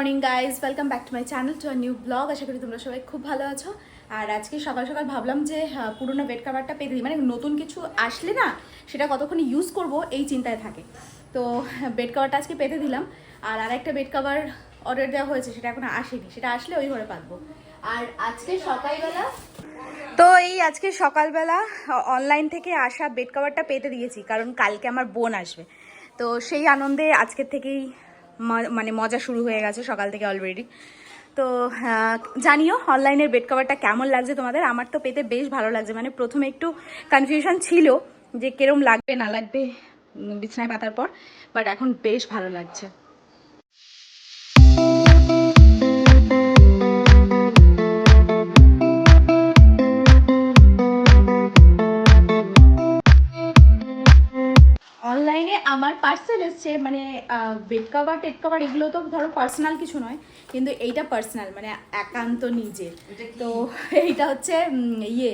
Morning guys welcome back to my channel to new blog আশা করি তোমরা সবাই খুব ভালো আছো। আর আজকে সকাল সকাল ভাবলাম যে আহ, পুরোনো বেড কাভারটা পেতে দিই। মানে নতুন কিছু আসলে না সেটা কতক্ষণ ইউজ করব এই চিন্তায় থাকে। তো বেড কাভারটা আজকে পেতে দিলাম। আর আরেকটা বেড কাভার অর্ডার দেওয়া হয়েছে সেটা এখন আসেনি। সেটা আসলে ওই ঘরে পাতবো আর আজকে সকালবেলা তো এই আজকে সকালবেলা অনলাইন থেকে আসা বেড কাভারটা পেতে দিয়েছি কারণ কালকে আমার বোন আসবে। তো সেই আনন্দে আজকের থেকেই মানে মজা শুরু হয়ে গেছে সকাল থেকে অলরেডি তো জানিও অনলাইনের বেড কভারটা কেমন লাগছে তোমাদের? আমার তো পেতে বেশ ভালো লাগছে। মানে প্রথমে একটু কনফিউশন ছিল যে কেরম লাগবে, না লাগবে বিছানায় পাতার পর বাট এখন বেশ ভালো লাগছে। আমার পার্সেল এসছে মানে বেড কভার টেড কভার এগুলো তো ধরো পার্সোনাল কিছু নয় কিন্তু এইটা পার্সোনাল মানে একান্ত নিজের। তো এইটা হচ্ছে ইয়ে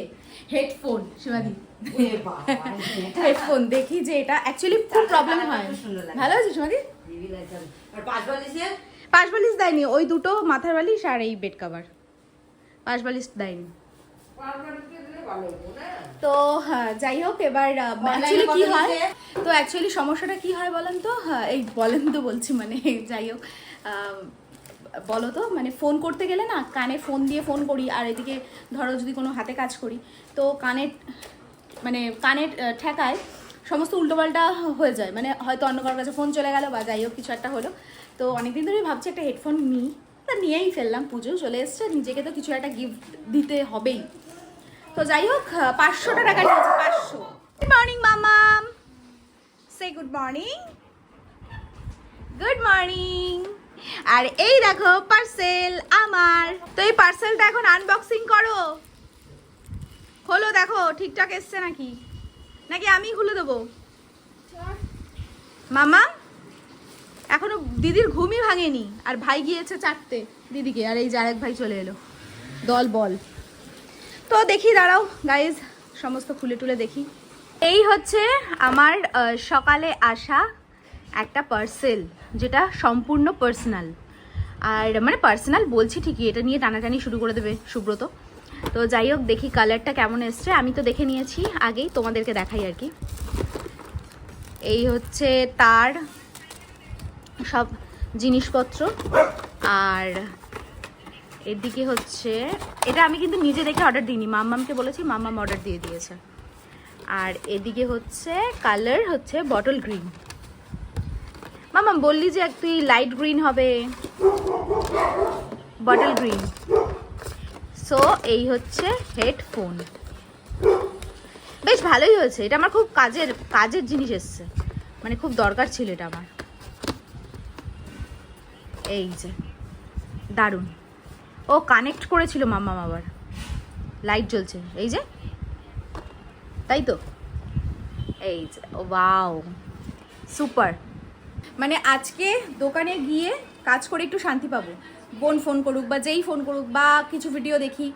হেডফোন শিবাদি হেডফোন দেখি যে এটা অ্যাকচুয়ালি খুব প্রবলেম হয়। ভালো আছে শিবাদি পাঁচ বালিশ দেয়নি ওই দুটো মাথার বালিশ আর এই বেড কভার পাঁচ বালিশ দেয়নি। তো হ্যাঁ, যাই হোক এবার অ্যাকচুয়ালি কি হয়? তো অ্যাকচুয়ালি সমস্যাটা কি হয় বলেন তো? হ্যাঁ, এই বলেন তো বলছি মানে যাই হোক বলো তো মানে ফোন করতে গেলে না কানে ফোন দিয়ে ফোন করি আর এদিকে ধরো যদি কোনো হাতে কাজ করি তো কানে মানে কানের ঠেকায় সমস্ত উল্টোপাল্টা হয়ে যায় মানে হয়তো অন্য কারোর কাছে ফোন চলে গেল বা যাই হোক কিছু একটা হলো। তো অনেকদিন ধরেই ভাবছি একটা হেডফোন নিই তা নিয়েই ফেললাম পুজো চলে এসছে নিজেকে তো কিছু একটা গিফট দিতে হবেই। তো যাই হোক পাঁচশোটা টাকা নিয়েছে পাঁচশো। গুড মর্নিং মামাম সে গুড মর্নিং গুড মর্নিং আর এই দেখো পার্সেল আমার। তো এই পার্সেলটা এখন আনবক্সিং করো। খোলো দেখো, ঠিকঠাক এসছে নাকি? নাকি আমি খুলে দেবো? মামা, এখনও দিদির ঘুমই ভাঙেনি। আর ভাই গিয়েছে চারটে দিদিকে, আর এই যে আরেক ভাই চলে এলো। দল বল। তো দেখি, দাঁড়াও গাইজ সমস্ত খুলে টুলে দেখি। এই হচ্ছে আমার সকালে আসা একটা পার্সেল যেটা সম্পূর্ণ পার্সোনাল আর মানে পার্সোনাল বলছি ঠিকই, এটা নিয়ে টানাটানি শুরু করে দেবে সুব্রত। তো যাই হোক, দেখি কালারটা কেমন এসছে। আমি তো দেখে নিয়েছি আগেই, তোমাদেরকে দেখাই আর কি। এই হচ্ছে তার সব জিনিসপত্র। আর এদিকে হচ্ছে, এটা আমি কিন্তু নিজে দেখে অর্ডার দিইনি, মাম্মামকে বলেছি, মাম্মাম অর্ডার দিয়ে দিয়েছে। আর এদিকে হচ্ছে কালার হচ্ছে বটল গ্রিন মাম্মাম, বললি যে তুই লাইট গ্রিন হবে। বটল গ্রিন সো এই হচ্ছে হেডফোন বেশ ভালোই হয়েছে, এটা আমার খুব কাজের কাজের জিনিস এসছে। মানে খুব দরকার ছিল এটা আমার। এই যে, দারুণ। ও কানেক্ট করেছিল মাম্মাম আবার লাইট জ্বলছে। এই যে। তাই তো? এই যে ওয়াও সুপার মানে আজকে দোকানে গিয়ে কাজ করে একটু শান্তি পাবো। বোন ফোন করুক বা যেই ফোন করুক বা কিছু ভিডিও দেখি,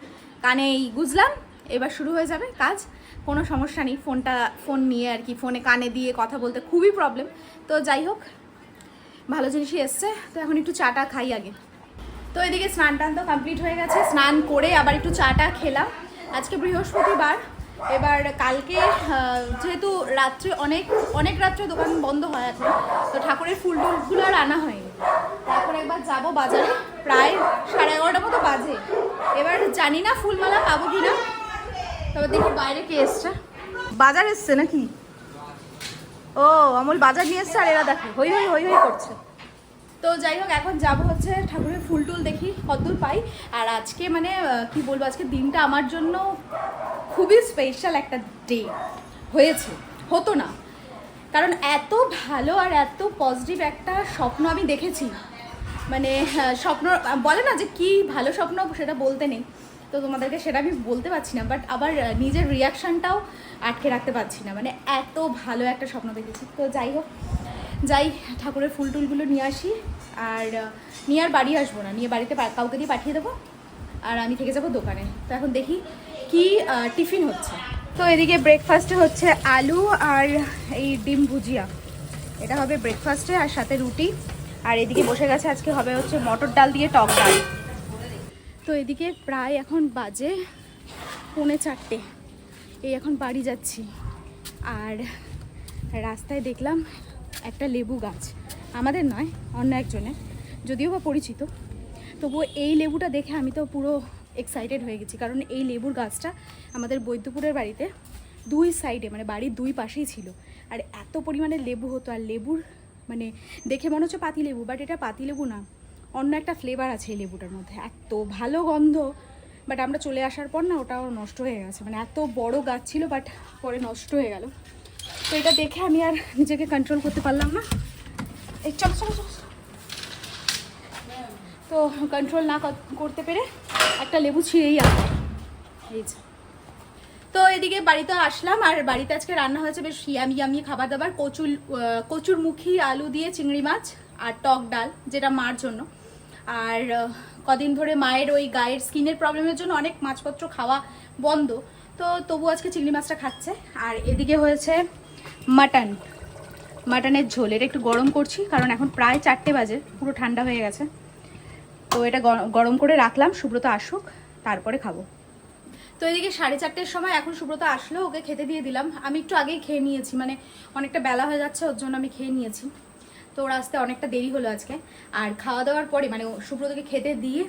কানে এই গুজলাম, এবার শুরু হয়ে যাবে কাজ। কোনো সমস্যা নেই ফোনটা ফোন নিয়ে আর কি ফোনে কানে দিয়ে কথা বলতে খুবই প্রবলেম তো যাই হোক, ভালো জিনিসই এসছে। তো এখন একটু চাটা খাই আগে। তো এদিকে স্নান টান তো কমপ্লিট হয়ে গেছে। স্নান করে আবার একটু চাটা খেলাম। আজকে বৃহস্পতিবার। এবার কালকে যেহেতু রাত্রে অনেক অনেক রাত্রে দোকান বন্ধ হয় এখন, তো ঠাকুরের ফুল টুলগুলো আর আনা হয়নি। এখন একবার যাব বাজারে, প্রায় সাড়ে এগারোটা মতো বাজে। এবার জানি না ফুলমালা পাবো কি না তবে দেখি বাইরে কে এসছে। বাজার এসছে নাকি? ও আমল বাজার নিয়ে এসছে আর এরা দেখো হই হই হই হই করছে। তো যাই হোক, এখন যাব হচ্ছে ঠাকুরের ফুল টুল দেখি, কতদূর পাই। আর আজকে মানে কি বলব, আজকে দিনটা আমার জন্য খুবই স্পেশাল একটা ডে হয়েছে, হতো না। কারণ এত ভালো আর এত পজিটিভ একটা স্বপ্ন আমি দেখেছি। মানে স্বপ্ন, বলে না যে কি ভালো স্বপ্ন সেটা বলতে নেই। তো তোমাদেরকে সেটা আমি বলতে পারছি না বাট আবার নিজের রিয়াকশানটাও আটকে রাখতে পারছি না। মানে এত ভালো একটা স্বপ্ন দেখেছি। তো যাই হোক যাই, ঠাকুরের ফুল টুলগুলো নিয়ে আসি। আর নিয়ে আর বাড়ি আসব না। নিয়ে বাড়িতে কাউকে দিয়ে পাঠিয়ে দেবো। আর আমি থেকে যাব দোকানে। তো এখন দেখি কি টিফিন হচ্ছে। তো এদিকে ব্রেকফাস্টে হচ্ছে আলু আর এই ডিম ভুজিয়া। এটা হবে ব্রেকফাস্টে আর সাথে রুটি। আর এদিকে বসে গেছে আজকে হবে হচ্ছে মটর ডাল দিয়ে টক ডাল। তো এদিকে প্রায় এখন বাজে পৌনে চারটে। এই এখন বাড়ি যাচ্ছি। আর রাস্তায় দেখলাম একটা লেবু গাছ। আমাদের নয়, অন্য একজনের। যদিও বা পরিচিত। তবুও এই লেবুটা দেখে আমি তো পুরো এক্সাইটেড হয়ে গেছি। কারণ এই লেবুর গাছটা আমাদের বৈদ্যপুরের বাড়িতে দুই সাইডে মানে বাড়ির দুই পাশেই ছিল। আর এত পরিমাণে লেবু হতো। আর লেবুর মানে দেখে মনে হচ্ছে পাতি লেবু বাট এটা পাতি লেবু না। অন্য একটা ফ্লেভার আছে এই লেবুটার মধ্যে। এত ভালো গন্ধ। বাট আমরা চলে আসার পর না, ওটাও নষ্ট হয়ে গেছে। মানে এত বড় গাছ ছিল বাট পরে নষ্ট হয়ে গেল। তো এটা দেখে আমি আর নিজেকে কন্ট্রোল করতে পারলাম না। এই চল চলো চলো। তো কন্ট্রোল না কর- করতে পেরে একটা লেবু ছিঁড়েই আসলাম এই যে। তো এদিকে বাড়িতে আসলাম আর বাড়িতে আজকে রান্না হয়েছে বেশ ইয়ামি ইয়ামি খাবার দাবার কচুর আহ, কচুরমুখী আলু দিয়ে চিংড়ি মাছ আর টক ডাল যেটা মার জন্য। আর কদিন ধরে মায়ের ওই গায়ের স্কিনের প্রবলেমের জন্য অনেক মাছপত্র খাওয়া বন্ধ। তো তবু আজকে চিংড়ি মাছটা খাচ্ছে। আর এদিকে হয়েছে মাটন মাটনের ঝোল, এটা একটু গরম করছি, কারণ এখন প্রায় চারটে বাজে, পুরো ঠান্ডা হয়ে গেছে। তো এটা গরম করে রাখলাম, সুব্রত আসুক, তারপরে খাব। তো এদিকে সাড়ে চারটের সময় এখন সুব্রত আসলো, ওকে খেতে দিয়ে দিলাম। আমি একটু আগেই খেয়ে নিয়েছি মানে অনেকটা বেলা হয়ে যাচ্ছে, ওর জন্য আমি খেয়ে নিয়েছি। তো ওর আসতে অনেকটা দেরি হলো আজকে। আর খাওয়া দাওয়ার পরে মানে সুব্রতকে খেতে দিয়ে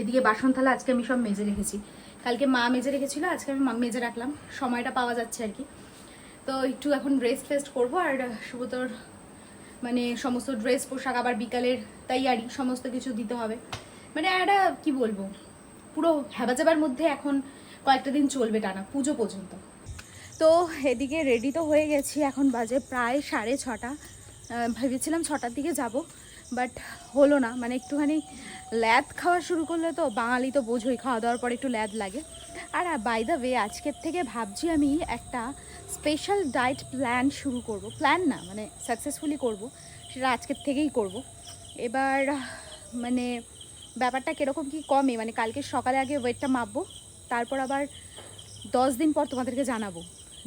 এদিকে বাসন থালা আজকে আমি সব মেজে রেখেছি। কালকে মা মেজে রেখেছিল, আজকে আমি মেজে রাখলাম। সময়টা পাওয়া যাচ্ছে আর কি। তো একটু এখন ড্রেস ফেস্ট করব আর সুব্রতর মানে সমস্ত ড্রেস পোশাক আবার বিকালের তৈয়ারি সমস্ত কিছু দিতে হবে। মানে একটা, কি বলব, পুরো হ্যাবাজাবার মধ্যে এখন কয়েকটা দিন চলবে টানা, পুজো পর্যন্ত। তো এদিকে রেডি তো হয়ে গেছি, এখন বাজে প্রায় সাড়ে ছটা। ভেবেছিলাম ছটার দিকে যাব বাট হলো না। মানে একটুখানি ল্যাদ খাওয়া শুরু করলে তো বাঙালি তো বোঝোই, খাওয়া দাওয়ার পরে একটু ল্যাদ লাগে। আর বাই দ্য ওয়ে আজকের থেকে ভাবছি আমি একটা স্পেশাল ডায়েট প্ল্যান শুরু করব। প্ল্যান না মানে সাকসেসফুলি করব। সেটা আজকের থেকেই করব। এবার মানে ব্যাপারটা কীরকম, কি কমে? মানে কালকে সকালে আগে ওয়েটটা মাপবো, তারপর আবার দশ দিন পর তোমাদেরকে জানাব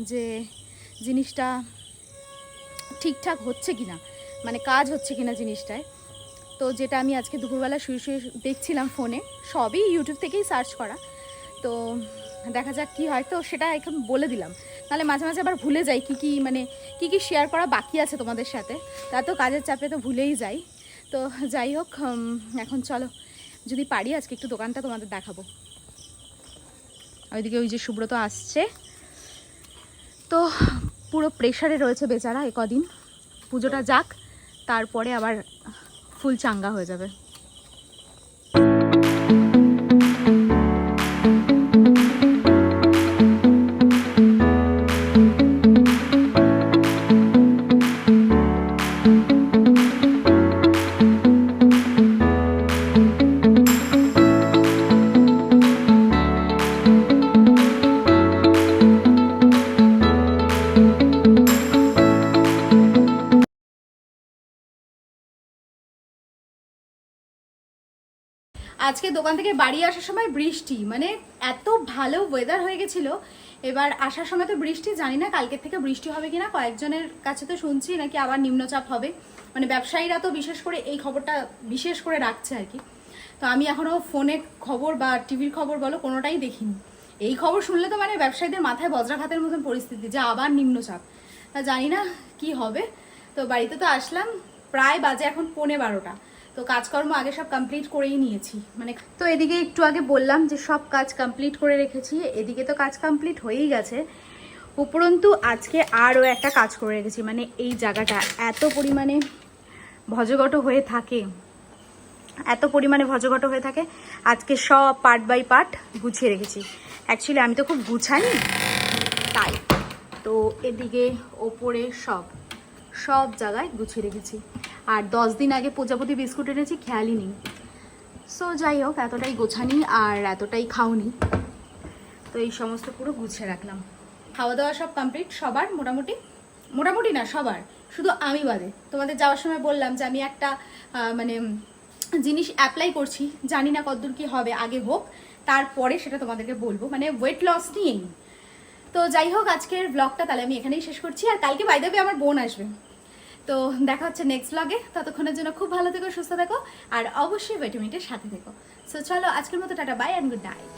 যে জিনিসটা ঠিকঠাক হচ্ছে কি না মানে কাজ হচ্ছে কি না জিনিসটায়। তো যেটা আমি আজকে দুপুরবেলা শুয়ে শুয়ে দেখছিলাম ফোনে সবই ইউটিউব থেকেই সার্চ করা। তো দেখা যাক কি হয়। তো সেটা এখন বলে দিলাম। তাহলে মাঝে মাঝে আবার ভুলে যাই কি কি মানে কি কি শেয়ার করা বাকি আছে তোমাদের সাথে। তা তো কাজের চাপে তো ভুলেই যাই। তো যাই হোক এখন চলো। যদি পারি আজকে একটু দোকানটা তোমাদের দেখাবো। ওইদিকে ওই যে সুব্রত আসছে। তো পুরো প্রেশারে রয়েছে বেচারা এ কদিন। পুজোটা যাক, তারপরে আবার ফুল চাঙ্গা হয়ে যাবে। আজকে দোকান থেকে বাড়ি আসার সময় বৃষ্টি মানে এত ভালো ওয়েদার হয়ে গেছিল। এবার আসার সময় তো বৃষ্টি, জানি না কালকের থেকে বৃষ্টি হবে কিনা, কয়েকজনের কাছে তো শুনছি নাকি আবার নিম্নচাপ হবে। মানে ব্যবসায়ীরা তো বিশেষ করে এই খবরটা বিশেষ করে রাখছে আর কি। তো আমি এখনও ফোনে খবর বা টিভির খবর বলো কোনোটাই দেখিনি। এই খবর শুনলে তো মানে ব্যবসায়ীদের মাথায় বজ্রাঘাতের মতন পরিস্থিতি যে আবার নিম্নচাপ। তা জানি না কি হবে। তো বাড়িতে তো আসলাম, প্রায় বাজে এখন পৌনে বারোটা। তো কাজকর্ম আগে সব কমপ্লিট করেই নিয়েছি। মানে তো এদিকে একটু আগে বললাম যে সব কাজ কমপ্লিট করে রেখেছি, এদিকে তো কাজ কমপ্লিট হয়েই গেছে। উপরন্তু আজকে আরও একটা কাজ করে রেখেছি মানে এই জায়গাটা এত পরিমাণে ভজগট হয়ে থাকে, এত পরিমাণে ভজঘট হয়ে থাকে, আজকে সব পার্ট বাই পার্ট গুছিয়ে রেখেছি। অ্যাকচুয়ালি আমি তো খুব গুছানি তাই। তো এদিকে ওপরে সব। সব জায়গায় গুছিয়ে রেখেছি। আর দশ দিন আগে প্রজাপতি বিস্কুট এনেছি, খেয়ালই নেই। সো যাই হোক, এতটাই গোছানি আর এতটাই খাওনি। তো এই সমস্ত পুরো গুছিয়ে রাখলাম। খাওয়া দাওয়া সব কমপ্লিট সবার? মোটামুটি? মোটামুটি না, সবার। শুধু আমি বাদে। তোমাদের যাওয়ার সময় বললাম যে আমি একটা মানে জিনিস অ্যাপ্লাই করছি। জানি না কতদূর কি হবে, আগে হোক। তারপরে সেটা তোমাদেরকে বলব। মানে ওয়েট লস নিয়েই। তো যাই হোক, আজকের ব্লগটা তাহলে আমি এখানেই শেষ করছি। আর কালকে বাই দেবে আমার বোন আসবে। তো তো দেখা হচ্ছে নেক্সট ব্লগে ততক্ষণের জন্য খুব ভালো থেকো, সুস্থ থেকো, আর অবশ্যই ভিটামিনটের সাথে থেকো। সো চলো, আজকের মতো tata bye and good night